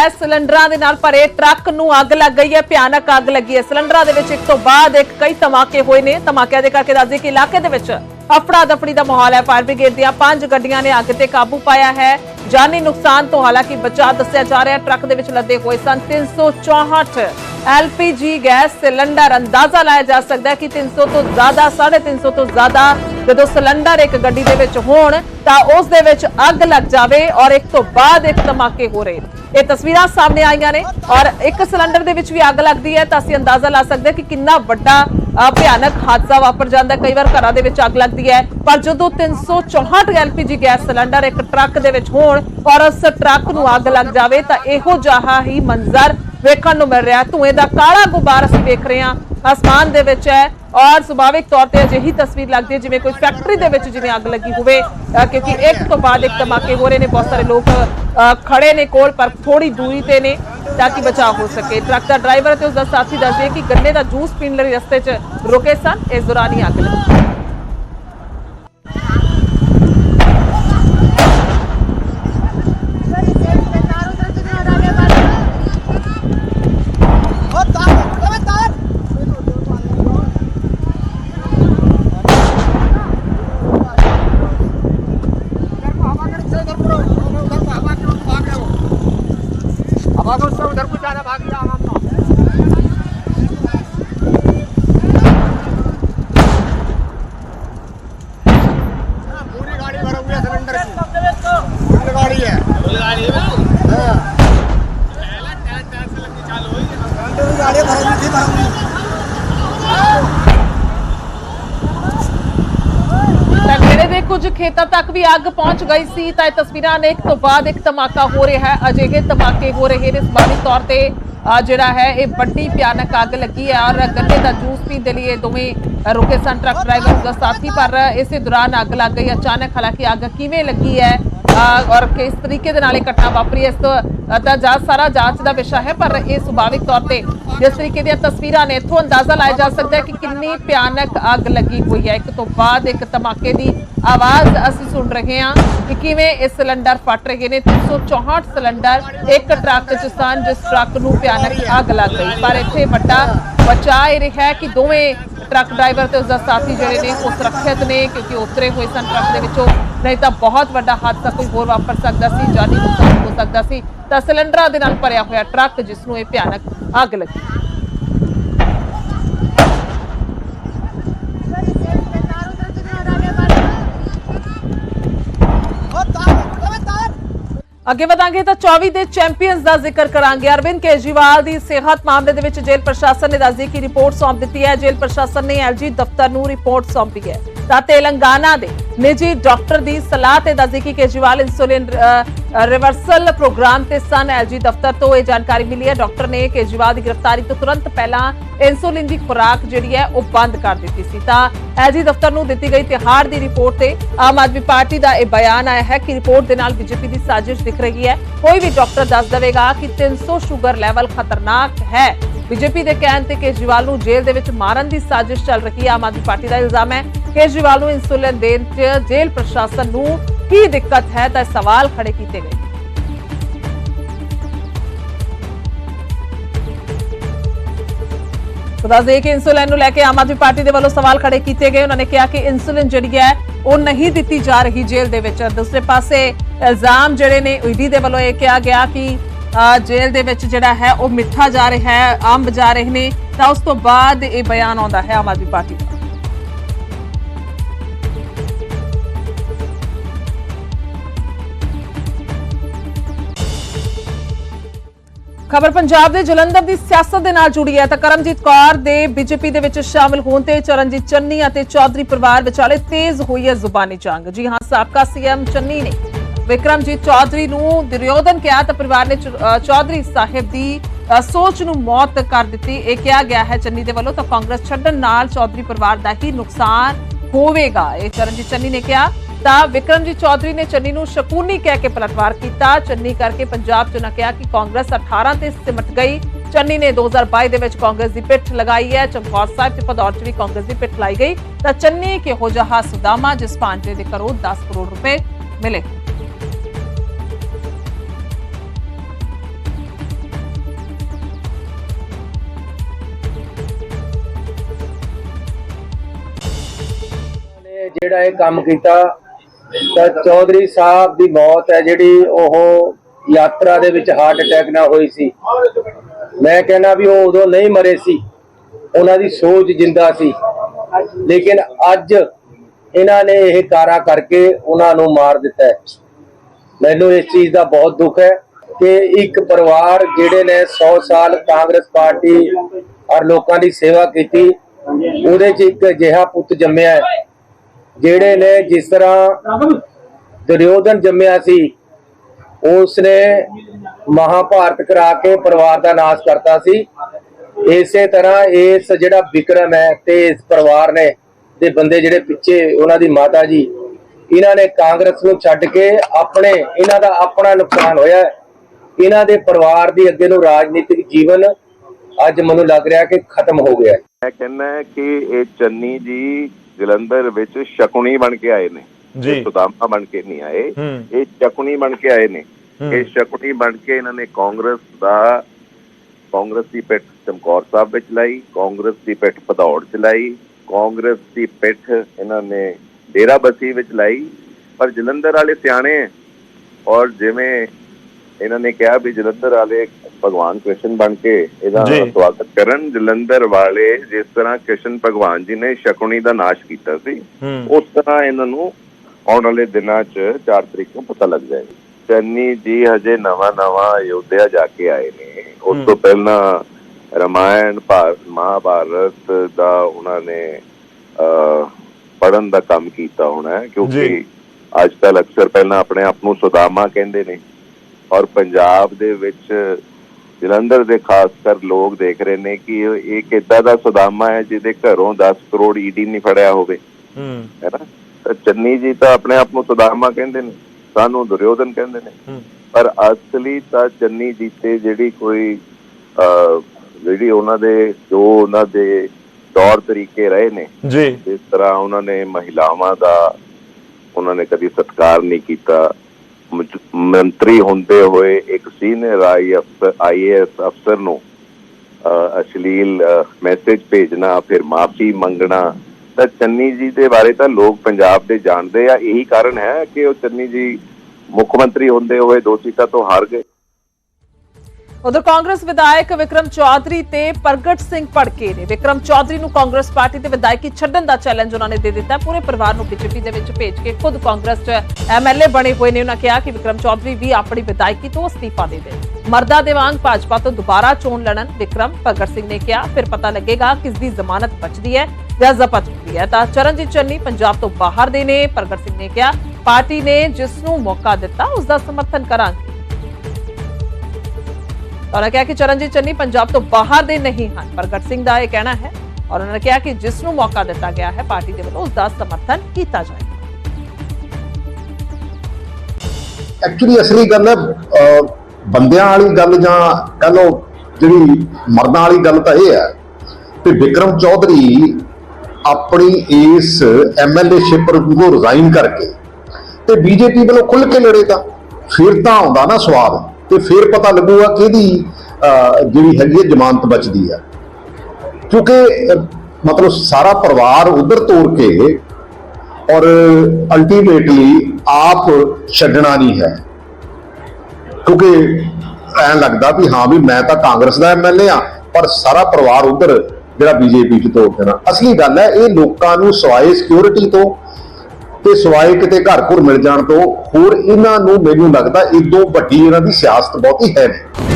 Gas ਸਿਲੰਡਰਾਂ ਦੇ ਨਾਲ ਭਰੇ ਟਰੱਕ ਨੂੰ ਅੱਗ ਲੱਗ ਗਈ ਹੈ, ਭਿਆਨਕ ਅੱਗ ਲੱਗੀ ਹੈ। ਸਿਲੰਡਰਾਂ ਦੇ ਵਿੱਚ ਇੱਕ ਤੋਂ ਬਾਅਦ ਇੱਕ ਕਈ ਧਮਾਕੇ ਹੋਏ ਨੇ। ਧਮਾਕਿਆਂ ਦੇ ਕਰਕੇ ਦੱਸਦੇ ਕਿ ਇਲਾਕੇ ਦੇ ਵਿੱਚ ਅਫੜਾ ਦਫੜੀ ਦਾ ਮਾਹੌਲ ਹੈ। ਫਾਇਰ ਬ੍ਰਿਗੇਡ ਦੀਆਂ ਪੰਜ ਗੱਡੀਆਂ ਨੇ ਅੱਗ ਤੇ ਕਾਬੂ ਪਾਇਆ ਹੈ। ਜਾਨੀ ਨੁਕਸਾਨ ਤੋਂ ਹਾਲਾਂਕਿ ਬਚਾਅ ਦੱਸਿਆ ਜਾ ਰਿਹਾ ਟਰੱਕ ਦੇ ਵਿੱਚ ਲੱਦੇ ਹੋਏ ਸਨ। 364 ਐਲਪੀਜੀ ਗੈਸ ਸਿਲੰਡਰ ਅੰਦਾਜ਼ਾ ਲਾਇਆ ਜਾ ਸਕਦਾ ਹੈ ਕਿ 300 ਤੋਂ ਜ਼ਿਆਦਾ 350 ਤੋਂ ਜ਼ਿਆਦਾ ਜਦੋਂ ਸਿਲੰਡਰ ਇੱਕ ਗੱਡੀ ਦੇ ਵਿੱਚ ਹੋਣ ਤਾਂ ਉਸ ਦੇ ਵਿੱਚ ਅੱਗ ਲੱਗ ਜਾਵੇ ਔਰ ਇੱਕ ਤੋਂ ਬਾਅਦ ਇੱਕ ਧਮਾਕੇ ਹੋ ਰਹੇ ਨੇ। ਇਹ ਤਸਵੀਰਾਂ ਸਾਹਮਣੇ ਆਈਆਂ ਨੇ ਔਰ ਇੱਕ ਸਿਲੰਡਰ ਦੇ ਵਿੱਚ ਵੀ ਅੱਗ ਲੱਗਦੀ ਹੈ ਤਾਂ ਅਸੀਂ ਅੰਦਾਜ਼ਾ ਲਾ ਸਕਦੇ ਕਿ ਕਿੰਨਾ ਵੱਡਾ ਭਿਆਨਕ ਹਾਦਸਾ ਵਾਪਰ ਜਾਂਦਾ ਕਈ ਵਾਰ ਘਰਾਂ ਦੇ ਵਿੱਚ ਅੱਗ ਲੱਗਦੀ ਹੈ, ਪਰ ਜਦੋਂ 364 ਐਲਪੀਜੀ ਗੈਸ ਸਿਲੰਡਰ ਇੱਕ ਟਰੱਕ ਦੇ ਵਿੱਚ ਹੋਣ ਔਰ ਉਸ ਟਰੱਕ ਨੂੰ ਅੱਗ ਲੱਗ ਜਾਵੇ ਤਾਂ ਇਹੋ ਜਿਹਾ ਹੀ ਮੰਜ਼ਰ ਵੇਖਣ ਨੂੰ ਮਿਲ ਰਿਹਾ ਹੈ। ਧੂਏ ਦਾ ਕਾਲਾ ਗੁਬਾਰ ਅਸੀਂ ਵੇਖ ਰਹੇ ਹਾਂ ਅਸਮਾਨ ਦੇ ਵਿੱਚ ਹੈ ਔਰ ਸੁਭਾਵਿਕ ਤੌਰ ਤੇ ਅਜਿਹੀ ਤਸਵੀਰ ਲੱਗਦੀ ਹੈ ਜਿਵੇਂ ਕੋਈ ਫੈਕਟਰੀ ਦੇ ਵਿੱਚ ਜਿਵੇਂ ਅੱਗ ਲੱਗੀ ਹੋਵੇ ਕਿਉਂਕਿ ਇੱਕ ਤੋਂ ਬਾਅਦ ਇੱਕ ਧਮਾਕੇ ਹੋ ਰਹੇ ਨੇ, ਬਹੁਤ ਸਾਰੇ ਲੋਕ ਖੜੇ ਨੇ ਕੋਲ, ਪਰ ਥੋੜੀ ਦੂਰੀ ਤੇ ਨੇ ਤਾਂ ਕਿ ਬਚਾਅ ਹੋ ਸਕੇ। ਟਰੱਕ ਦਾ ਡਰਾਈਵਰ ਅਤੇ ਉਸ ਦਾ ਸਾਥੀ ਦੱਸਦੇ ਕਿ ਗੰਨੇ ਦਾ ਜੂਸ ਪੀਣ ਲਈ ਰਸਤੇ 'ਚ ਰੁਕੇ ਸਨ। ਇਸ ਦੌਰਾਨ ਹੀ ਅੱਗ ਲੱਗੀ। भागो उससे उधर को ज़्यादा भाग लिया हम अपना हाँ, पूरी गाड़ी भरा हुई है सिलेंडर की। फुल तो। गाड़ी है। फुल गाड़ी है हाँ। पहला टैंक टैंक से लगनी चालू हुई। हाँ, गाड़ी भरी थी भरी ਕੁਝ ਖੇਤਾਂ ਤੱਕ ਵੀ ਅੱਗ ਪਹੁੰਚ ਗਈ ਸੀ ਤਾਂ ਇਹ ਤਸਵੀਰਾਂ ਨੇ ਇੱਕ ਤੋਂ ਬਾਅਦ ਇੱਕ ਧਮਾਕਾ ਹੋ ਰਿਹਾ ਹੈ ਅਜਿਹੇ ਧਮਾਕੇ ਹੋ ਰਹੇ ਨੇ ਸਬਾਨੀ ਤੌਰ ਤੇ ਅ, ਜਿਹੜਾ ਹੈ ਇਹ ਵੱਡੀ ਭਿਆਨਕ ਅੱਗ ਲੱਗੀ ਹੈ ਔਰ ਗੰਨੇ ਦਾ ਜੂਸ ਪੀਣ ਦੇ ਲਈ ਇਹ ਦੋਵੇਂ ਅ, ਰੁਕੇ ਸਨ ਟਰੱਕ ਡਰਾਈਵਰ ਉਸ ਦਾ ਸਾਥੀ ਪਰ ਇਸੇ ਦੌਰਾਨ ਅੱਗ ਲੱਗ ਗਈ ਅਚਾਨਕ ਹਾਲਾਂਕਿ ਅੱਗ ਕਿਵੇਂ ਲੱਗੀ ਹੈ ਅ, ਔਰ ਕਿਸ ਤਰੀਕੇ ਦੇ ਨਾਲ ਇਹ ਘਟਨਾ ਵਾਪਰੀ, ਇਸ ਤੋਂ ਜਾਂਚ ਸਾਰਾ ਜਾਂਚ ਦਾ ਵਿਸ਼ਾ ਹੈ, ਪਰ ਇਹ ਸੁਭਾਵਿਕ ਤੌਰ ਤੇ ਜਿਸ ਤਰੀਕੇ ਦੀਆਂ ਤਸਵੀਰਾਂ ਨੇ, ਇੱਥੋਂ ਅੰਦਾਜ਼ਾ ਲਾਇਆ ਜਾ ਸਕਦਾ ਹੈ ਕਿ ਕਿੰਨੀ ਭਿਆਨਕ ਅੱਗ ਲੱਗੀ ਹੋਈ ਹੈ। ਇੱਕ ਤੋਂ ਬਾਅਦ ਇੱਕ ਧਮਾਕੇ ਦੀ ਆਵਾਜ਼ ਅਸੀਂ ਸੁਣ ਰਹੇ ਹਾਂ ਕਿ ਕਿਵੇਂ ਇਹ ਸਿਲੰਡਰ ਫਟ ਰਹੇ ਨੇ। 364 ਸਿਲੰਡਰ ਇੱਕ ਟਰੱਕ 'ਚ ਸਨ, ਜਿਸ ਟਰੱਕ ਨੂੰ ਭਿਆਨਕ ਅੱਗ ਲੱਗ ਗਈ। ਪਰ ਇੱਥੇ ਵੱਡਾ ਬਚਾਅ ਇਹ ਰਿਹਾ ਕਿ ਦੋਵੇਂ ਟਰੱਕ ਡਰਾਈਵਰ ਤੇ ਉਸਦਾ ਸਾਥੀ ਜਿਹੜੇ ਨੇ ਉਹ ਸੁਰੱਖਿਅਤ ਨੇ ਕਿਉਂਕਿ ਉਤਰੇ ਹੋਏ ਸਨ ਟਰੱਕ ਦੇ ਵਿੱਚੋਂ। ਨਹੀਂ ਤਾਂ ਬਹੁਤ ਵੱਡਾ ਹਾਦਸਾ ਕੋਈ ਹੋਰ ਵਾਪਰ ਸਕਦਾ ਸੀ, ਜਾਨੀ ਨੁਕਸਾਨ ਹੋ ਸਕਦਾ ਸੀ ਤਾਂ ਸਿਲੰਡਰਾਂ ਦੇ ਨਾਲ ਭਰਿਆ ਹੋਇਆ ਟਰੱਕ ਜਿਸ ਨੂੰ ਇਹ ਭਿਆਨਕ ਅੱਗ ਲੱਗੀ। ਅੱਗੇ ਵਧਾਂਗੇ ਤਾਂ 24 ਦੇ ਚੈਂਪੀਅਨਸ ਦਾ ਜ਼ਿਕਰ ਕਰਾਂਗੇ। ਅਰਵਿੰਦ ਕੇਜਰੀਵਾਲ ਦੀ ਸਿਹਤ ਮਾਮਲੇ ਦੇ ਵਿੱਚ ਜੇਲ੍ਹ ਪ੍ਰਸ਼ਾਸਨ ਨੇ ਦੱਸਦੀ ਕਿ ਰਿਪੋਰਟ ਸੌਂਪ ਦਿੱਤੀ ਹੈ। ਜੇਲ੍ਹ ਪ੍ਰਸ਼ਾਸਨ ਨੇ ਐਲਜੀ ਦਫ਼ਤਰ ਨੂੰ ਰਿਪੋਰਟ ਸੌਂਪੀ ਹੈ। ਤਾਂ ਤੇਲੰਗਾਨਾ ਦੇ ਨਿੱਜੀ ਡਾਕਟਰ ਦੀ ਸਲਾਹ ਤੇ ਦੱਸਦੀ ਕਿ ਕੇਜਰੀਵਾਲ ਇਨਸੂਲਿਨ ਰਿਵਰਸਲ ਪ੍ਰੋਗਰਾਮ ਤੇ ਸਨ। ਐਲਜੀ ਦਫ਼ਤਰ ਤੋਂ ਇਹ ਜਾਣਕਾਰੀ ਮਿਲੀ ਹੈ। ਡਾਕਟਰ ਨੇ ਕੇਜਰੀਵਾਲ ਦੀ ਗ੍ਰਿਫਤਾਰੀ ਤੋਂ ਤੁਰੰਤ ਪਹਿਲਾਂ ਇਨਸੂਲਿਨ ਦੀ ਖੁਰਾਕ ਜਿਹੜੀ ਹੈ ਉਹ ਬੰਦ ਕਰ ਦਿੱਤੀ ਸੀ। ਤਾਂ ਐਲਜੀ ਦਫ਼ਤਰ ਨੂੰ ਦਿੱਤੀ ਗਈ ਤਿਹਾੜ ਦੀ ਰਿਪੋਰਟ ਤੇ ਆਮ ਆਦਮੀ ਪਾਰਟੀ ਦਾ ਇਹ ਬਿਆਨ ਆਇਆ ਹੈ ਕਿ ਰਿਪੋਰਟ ਦੇ ਨਾਲ ਬੀਜੇਪੀ ਦੀ ਸਾਜ਼ਿਸ਼ ਦਿਖ ਰਹੀ ਹੈ। ਕੋਈ ਵੀ ਡਾਕਟਰ ਦੱਸ ਦੇਵੇਗਾ ਕਿ 300 ਸ਼ੂਗਰ ਲੈਵਲ ਖਤਰਨਾਕ ਹੈ। ਬੀਜੇਪੀ ਦੇ ਕਹਿਣ ਤੇ ਕੇਜਰੀਵਾਲ ਨੂੰ ਜੇਲ੍ਹ ਦੇ ਵਿੱਚ ਮਾਰਨ ਦੀ ਸਾਜ਼ਿਸ਼ ਚੱਲ ਰਹੀ ਹੈ। ਆਮ ਆਦਮੀ ਪਾਰਟੀ ਦਾ ਇਲਜ਼ਾਮ ਹੈ ਕੇਜਰੀਵਾਲ ਨੂੰ ਇਨਸੂਲਿਨ ਦੇਣ 'ਚ ਜੇਲ੍ਹ ਪ੍ਰਸ਼ਾਸਨ ਨੂੰ ਕੀ ਦਿੱਕਤ ਹੈ ਤਾਂ ਇਹ ਸਵਾਲ ਖੜੇ ਕੀਤੇ ਗਏ। ਦੱਸ ਦਈਏ ਕਿ ਇਨਸੂਲਿਨ ਨੂੰ ਲੈ ਕੇ ਆਮ ਆਦਮੀ ਪਾਰਟੀ ਦੇ ਵੱਲੋਂ ਸਵਾਲ ਖੜੇ ਕੀਤੇ ਗਏ। ਉਹਨਾਂ ਨੇ ਕਿਹਾ ਕਿ ਇਨਸੂਲਿਨ ਜਿਹੜੀ ਹੈ, ਉਹ ਨਹੀਂ ਦਿੱਤੀ ਜਾ ਰਹੀ ਜੇਲ੍ਹ ਦੇ ਵਿੱਚ। ਦੂਸਰੇ ਪਾਸੇ ਇਲਜ਼ਾਮ ਜਿਹੜੇ ਨੇ ਈਡੀ ਦੇ ਵੱਲੋਂ ਇਹ ਕਿਹਾ ਗਿਆ ਕਿ ਜੇਲ੍ਹ ਦੇ ਵਿੱਚ ਜਿਹੜਾ ਹੈ, ਉਹ ਮਿੱਠਾ ਜਾ ਰਿਹਾ ਹੈ ਅੰਬ ਜਾ ਰਹੇ ਨੇ। ਤਾਂ ਉਸ ਤੋਂ ਬਾਅਦ ਇਹ ਬਿਆਨ ਆਉਂਦਾ ਹੈ ਆਮ ਆਦਮੀ ਪਾਰਟੀ ਦਾ। ਖਬਰ ਪੰਜਾਬ ਦੇ ਜਲੰਧਰ ਦੀ ਸਿਆਸਤ ਦੇ ਨਾਲ ਜੁੜੀ ਹੈ ਤਾਂ ਕਰਮਜੀਤ ਕੌਰ ਦੇ ਬੀਜੇਪੀ ਦੇ ਵਿੱਚ ਸ਼ਾਮਿਲ ਹੋਣ ਤੇ ਚਰਨਜੀਤ ਚੰਨੀ ਅਤੇ ਚੌਧਰੀ ਪਰਿਵਾਰ ਵਿਚਾਲੇ ਤੇਜ਼ ਹੋਈ ਹੈ ਜ਼ੁਬਾਨੀ ਜੰਗ। ਜੀ ਹਾਂ, ਸਾਬਕਾ ਸੀਐਮ ਚੰਨੀ ਨੇ ਵਿਕਰਮਜੀਤ ਚੌਧਰੀ ਨੂੰ ਦੁਰਯੋਧਨ ਕਿਹਾ ਤਾਂ ਪਰਿਵਾਰ ਨੇ ਚੌਧਰੀ ਸਾਹਿਬ ਦੀ ਸੋਚ ਨੂੰ ਮੌਤ ਕਰ ਦਿੱਤੀ। ਇਹ ਕਿਹਾ ਗਿਆ ਹੈ ਚੰਨੀ ਦੇ ਵੱਲੋਂ ਤਾਂ ਕਾਂਗਰਸ ਛੱਡਣ ਨਾਲ ਚੌਧਰੀ ਪਰਿਵਾਰ ਦਾ ਹੀ ਨੁਕਸਾਨ ਹੋਵੇਗਾ। ਇਹ ਚਰਨਜੀਤ ਚੰਨੀ ਨੇ ਕਿਹਾ। ਤਾਂ ਵਿਕਰਮਜੀਤ ਚੌਧਰੀ ਨੇ ਚੰਨੀ ਨੂੰ ਸ਼ਕੂਨੀ ਕਹਿ ਕੇ ਪਲਟਵਾਰ ਕੀਤਾ। ਚੰਨੀ ਕਰਕੇ ਪੰਜਾਬ 'ਚ ਉਹਨਾਂ ਕਿਹਾ ਕਿ ਕਾਂਗਰਸ 18 ਤੇ ਸਿਮਟ ਗਈ। ਚੰਨੀ ਨੇ 2022 ਦੇ ਵਿੱਚ ਕਾਂਗਰਸ ਦੀ ਪਿੱਠ ਲਗਾਈ ਹੈ। ਚਮਕੌਰ ਸਾਹਿਬ ਤੇ ਪਦੌਰ 'ਚ ਵੀ ਕਾਂਗਰਸ ਦੀ ਪਿੱਠ ਲਾਈ ਗਈ। ਤਾਂ ਚੰਨੀ ਕਿਹੋ ਜਿਹਾ ਸੁਦਾਮਾ ਜਿਸ ਪਾਂਡੇ ਦੇ ਕਰੋ 10 ਕਰੋੜ ਰੁਪਏ ਮਿਲੇ। ਜਿਹੜਾ ਇਹ ਕੰਮ ਕੀਤਾ ਤਾਂ ਚੌਧਰੀ ਸਾਹਿਬ ਦੀ ਮੌਤ ਹੈ ਜਿਹੜੀ ਉਹ ਯਾਤਰਾ ਦੇ ਵਿੱਚ ਹਾਰਟ ਅਟੈਕ ਨਾਲ ਹੋਈ ਸੀ। ਮੈਂ ਕਹਿੰਦਾ ਵੀ ਉਹ ਉਦੋਂ ਨਹੀਂ ਮਰੇ ਸੀ। ਉਹਨਾਂ ਦੀ ਸੋਚ ਜਿੰਦਾ ਸੀ। ਲੇਕਿਨ ਅੱਜ ਇਹਨਾਂ ਨੇ ਇਹ ਕਾਰਾ ਕਰਕੇ ਉਹਨਾਂ ਨੂੰ ਮਾਰ ਦਿੱਤਾ ਹੈ। ਮੈਨੂੰ ਇਸ ਚੀਜ਼ ਦਾ ਬਹੁਤ ਦੁੱਖ ਹੈ ਕਿ ਇੱਕ ਪਰਿਵਾਰ ਜਿਹੜੇ ਨੇ 100 ਸਾਲ ਕਾਂਗਰਸ ਪਾਰਟੀ ਔਰ ਲੋਕਾਂ ਦੀ ਸੇਵਾ ਕੀਤੀ, ਉਹਦੇ 'ਚ ਇੱਕ ਅਜਿਹਾ ਪੁੱਤ ਜੰਮਿਆ ਹੈ। ਜਿਹੜੇ ਨੇ ਜਿਸ ਤਰ੍ਹਾਂ ਦੁਰਯੋਧਨ ਜੰਮਿਆ ਸੀ ਉਸ ਨੇ ਮਹਾਭਾਰਤ ਕਰਾ ਕੇ ਪਰਿਵਾਰ ਦਾ ਨਾਸ਼ ਕਰਤਾ ਸੀ ਇਸੇ ਤਰ੍ਹਾਂ ਇਸ ਜਿਹੜਾ ਵਿਕਰਮ ਹੈ ਤੇ ਇਸ ਪਰਿਵਾਰ ਨੇ, ਦੇ ਬੰਦੇ ਜਿਹੜੇ ਪਿੱਛੇ ਉਹਨਾਂ ਦੀ ਮਾਤਾ ਜੀ, ਇਹਨਾਂ ਨੇ ਕਾਂਗਰਸ ਨੂੰ ਛੱਡ ਕੇ ਆਪਣੇ, ਇਹਨਾਂ ਦਾ ਆਪਣਾ ਨੁਕਸਾਨ ਹੋਇਆ ਹੈ। ਇਹਨਾਂ ਦੇ ਪਰਿਵਾਰ ਦੀ ਅੱਗੇ ਨੂੰ ਰਾਜਨੀਤਿਕ ਜੀਵਨ ਅੱਜ ਮੈਨੂੰ ਲੱਗ ਰਿਹਾ ਕਿ ਖਤਮ ਹੋ ਗਿਆ ਹੈ ਮੈਂ ਕਹਿੰਦਾ ਕਿ ਇਹ ਚੰਨੀ ਜੀ ਜਲੰਧਰ ਵਿੱਚ ਸ਼ਕੁਨੀ ਬਣ ਕੇ ਆਏ ਨੇ ਜੀ। ਸੁਦਾਮਾ ਬਣ ਕੇ ਨਹੀਂ ਆਏ। ਇਹ ਸ਼ਕੁਨੀ ਬਣ ਕੇ ਆਏ ਨੇ। ਇਹ ਸ਼ਕੁਨੀ ਬਣ ਕੇ ਇਹਨਾਂ ਨੇ ਕਾਂਗਰਸ ਦਾ ਕਾਂਗਰਸ ਦੀ ਪਿੱਠ ਚਮਕੌਰ ਸਾਹਿਬ ਵਿੱਚ ਲਾਈ ਕਾਂਗਰਸ ਦੀ ਪਿੱਠ ਭਦੌੜ ਚ ਲਾਈ ਕਾਂਗਰਸ ਦੀ ਪਿੱਠ ਇਹਨਾਂ ਨੇ ਡੇਰਾ ਬਸੀ ਵਿੱਚ ਲਾਈ ਪਰ ਜਲੰਧਰ ਵਾਲੇ ਸਿਆਣੇ ਔਰ ਜਿਵੇਂ ਇਹਨਾਂ ਨੇ ਕਿਹਾ ਵੀ ਜਲੰਧਰ ਵਾਲੇ ਭਗਵਾਨ ਕ੍ਰਿਸ਼ਨ ਬਣ ਕੇ ਇਹਦਾ। ਸਵਾਗਤ ਕਰਨ ਜਲੰਧਰ ਵਾਲੇ ਜਿਸ ਤਰ੍ਹਾਂ ਕ੍ਰਿਸ਼ਨ ਭਗਵਾਨ ਜੀ ਨੇ ਸ਼ਕੁਨੀ ਦਾ ਨਾਸ਼ ਕੀਤਾ ਸੀ ਉਸ ਤਰ੍ਹਾਂ ਇਹਨਾਂ ਨੂੰ ਆਉਣ ਵਾਲੇ ਦਿਨਾਂ 'ਚ 4 ਤਰੀਕ ਨੂੰ ਪਤਾ ਲੱਗ ਜਾਏਗਾ ਚੰਨੀ ਜੀ ਹਜੇ ਨਵਾਂ ਨਵਾਂ ਅਯੋਧਿਆ ਜਾ ਕੇ ਆਏ ਨੇ ਉਸ। ਤੋਂ ਪਹਿਲਾਂ ਰਮਾਇਣ ਭਾਰਤ ਮਹਾਭਾਰਤ ਦਾ ਉਹਨਾਂ ਨੇ ਪੜਨ ਦਾ ਕੰਮ ਕੀਤਾ ਹੋਣਾ ਹੈ ਕਿਉਂਕਿ। ਅੱਜ ਕੱਲ ਅਕਸਰ ਪਹਿਲਾਂ ਆਪਣੇ ਆਪ ਨੂੰ ਸੁਦਾਮਾ ਕਹਿੰਦੇ ਨੇ ਔਰ ਪੰਜਾਬ ਦੇ ਵਿੱਚ ਜਲੰਧਰ ਦੇ ਖਾਸ ਕਰ ਲੋਕ ਦੇਖ ਰਹੇ ਨੇ ਕਿ ਇਹ ਇੱਕ ਏਦਾਂ ਦਾ ਸੁਦਾਮਾ ਹੈ ਜਿਹਦੇ ਘਰੋਂ 10 ਕਰੋੜ ਈਡੀ ਨਹੀਂ ਫੜਿਆ ਹੋਵੇ। ਹੂੰ। ਹੈ ਨਾ? ਤਾਂ ਚੰਨੀ ਜੀ ਤਾਂ ਆਪਣੇ ਆਪ ਨੂੰ ਸੁਦਾਮਾ ਕਹਿੰਦੇ ਨੇ ਸਾਨੂੰ ਦੁਰਯੋਧਨ ਕਹਿੰਦੇ ਨੇ। ਪਰ ਅਸਲੀ ਤਾਂ ਚੰਨੀ ਜੀ ਤੇ ਜਿਹੜੀ ਕੋਈ ਜਿਹੜੀ ਉਹਨਾਂ ਦੇ ਜੋ ਉਹਨਾਂ ਦੇ ਤੌਰ ਤਰੀਕੇ ਰਹੇ ਨੇ ਜੀ। ਜਿਸ ਤਰ੍ਹਾਂ ਉਹਨਾਂ ਨੇ ਮਹਿਲਾਵਾਂ ਦਾ ਉਹਨਾਂ ਨੇ ਕਦੀ ਸਤਿਕਾਰ ਨਹੀਂ ਕੀਤਾ। ਮੰਤਰੀ ਹੁੰਦੇ ਹੋਏ ਇੱਕ ਸੀਨੀਅਰ ਆਈ ਅਫਸਰ ਆਈਏਐਸ ਅਫਸਰ ਨੂੰ ਅਸ਼ਲੀਲ ਮੈਸੇਜ ਭੇਜਣਾ, ਫਿਰ ਮਾਫੀ ਮੰਗਣਾ, ਤਾਂ ਚੰਨੀ ਜੀ ਦੇ ਬਾਰੇ ਤਾਂ ਲੋਕ ਪੰਜਾਬ ਦੇ ਜਾਣਦੇ ਆ। ਇਹੀ ਕਾਰਨ ਹੈ ਕਿ ਉਹ ਚੰਨੀ ਜੀ ਮੁੱਖ ਮੰਤਰੀ ਹੁੰਦੇ ਹੋਏ ਦੋ ਸੀਟਾਂ ਤੋਂ ਹਾਰ ਗਏ। ਉਧਰ ਕਾਂਗਰਸ ਵਿਧਾਇਕ ਵਿਕਰਮ ਚੌਧਰੀ ਤੇ ਪ੍ਰਗਟ ਸਿੰਘ ਭੜਕੇ ਨੇ। ਵਿਕਰਮ ਚੌਧਰੀ ਨੂੰ ਕਾਂਗਰਸ ਪਾਰਟੀ ਤੇ ਵਿਧਾਇਕੀ ਛੱਡਣ ਦਾ ਚੈਲੰਜ ਉਹਨਾਂ ਨੇ ਦੇ ਦਿੱਤਾ। ਪੂਰੇ ਪਰਿਵਾਰ ਨੂੰ ਬੀਜੇਪੀ ਦੇ ਵਿੱਚ ਭੇਜ ਕੇ ਖੁਦ ਕਾਂਗਰਸ 'ਚ ਐਮਐਲਏ ਬਣੇ ਹੋਏ ਨੇ। ਉਹਨਾਂ ਕਿਹਾ ਕਿ ਵਿਕਰਮ ਚੌਧਰੀ ਵੀ ਆਪਣੀ ਵਿਧਾਇਕੀ ਤੋਂ ਅਸਤੀਫਾ ਦੇ ਦੇਣ। ਮਰਦਾ ਦੇ ਵਾਂਗ ਭਾਜਪਾ ਤੋਂ ਦੁਬਾਰਾ ਚੋਣ ਲੜਨ, ਵਿਕਰਮ ਭਗਤ ਸਿੰਘ ਨੇ ਕਿਹਾ। ਫਿਰ ਪਤਾ ਲੱਗੇਗਾ ਕਿਸ ਦੀ ਜ਼ਮਾਨਤ ਬਚਦੀ ਹੈ ਜਾਂ ਜ਼ਬਤ ਹੁੰਦੀ ਹੈ। ਤਾਂ ਚਰਨਜੀਤ ਚੰਨੀ ਪੰਜਾਬ ਤੋਂ ਬਾਹਰ ਦੇ ਨੇ। ਪ੍ਰਗਟ ਸਿੰਘ ਨੇ ਕਿਹਾ, ਪਾਰਟੀ ਨੇ ਜਿਸ ਨੂੰ ਮੌਕਾ ਦਿੱਤਾ, ਉਸ ਦਾ ਸਮਰਥਨ ਕਰਾਂਗੇ। ਉਹਨਾਂ ਕਿਹਾ ਕਿ ਚਰਨਜੀਤ ਚੰਨੀ ਪੰਜਾਬ ਤੋਂ ਬਾਹਰ ਦੇ ਨਹੀਂ ਹਨ ਪ੍ਰਗਟ ਸਿੰਘ ਦਾ ਇਹ ਕਹਿਣਾ ਹੈ ਔਰ ਉਹਨਾਂ ਨੇ ਕਿਹਾ ਕਿ ਜਿਸ ਨੂੰ ਮੌਕਾ ਦਿੱਤਾ ਗਿਆ ਹੈ, ਪਾਰਟੀ ਦੇ ਵੱਲੋਂ ਉਸ ਦਾ ਸਮਰਥਨ ਕੀਤਾ ਜਾਏਗਾ। ਐਕਚੁਅਲੀ ਅਸਲੀ ਗੱਲ ਹੈ ਬੰਦਿਆਂ ਵਾਲੀ ਗੱਲ ਜਾਂ ਕਹ ਲਓ ਜਿਹੜੀ ਮਰਦਾਂ ਵਾਲੀ ਗੱਲ ਤਾਂ ਇਹ ਹੈ ਕਿ ਵਿਕਰਮ ਚੌਧਰੀ ਆਪਣੀ ਇਸ ਐਮਐਲਏਸ਼ਿਪ ਨੂੰ ਰਿਜ਼ਾਈਨ ਕਰਕੇ ਤੇ ਬੀਜੇਪੀ ਵੱਲੋਂ ਖੁੱਲ ਕੇ ਲੜੇਗਾ ਫਿਰ ਤਾਂ ਆਉਂਦਾ ਨਾ ਸਵਾਦ ਤੇ ਫਿਰ ਪਤਾ ਲੱਗੂਗਾ ਕਿਹਦੀ ਜਿਹੜੀ ਹੈਗੀ ਹੈ ਜ਼ਮਾਨਤ ਬਚਦੀ ਆ ਕਿਉਂਕਿ ਮਤਲਬ ਸਾਰਾ ਪਰਿਵਾਰ ਉਧਰ ਤੋੜ ਕੇ ਔਰ ਅਲਟੀਮੇਟਲੀ ਆਪ ਛੱਡਣਾ ਨਹੀਂ ਹੈ। ਕਿਉਂਕਿ ਐਂ ਲੱਗਦਾ ਵੀ ਹਾਂ ਵੀ ਮੈਂ ਤਾਂ ਕਾਂਗਰਸ ਦਾ ਐਮਐਲਏ ਆ ਪਰ ਸਾਰਾ ਪਰਿਵਾਰ ਉਧਰ ਜਿਹੜਾ ਬੀਜੇਪੀ ਚ ਤੋੜ ਦੇਣਾ। ਅਸਲੀ ਗੱਲ ਹੈ, ਇਹ ਲੋਕਾਂ ਨੂੰ ਸਵਾਏ ਸਿਕਿਉਰਿਟੀ ਤੋਂ ਤੇ ਸਵਾਏ ਕਿਤੇ ਘਰ ਘਰ ਮਿਲ ਜਾਣ ਤੋਂ ਹੋਰ ਇਹਨਾਂ ਨੂੰ ਮੈਨੂੰ ਲੱਗਦਾ ਇਦੋਂ ਵੱਡੀ ਇਹਨਾਂ ਦੀ ਸਿਆਸਤ ਬਹੁਤੀ ਹੈ ਨਹੀਂ।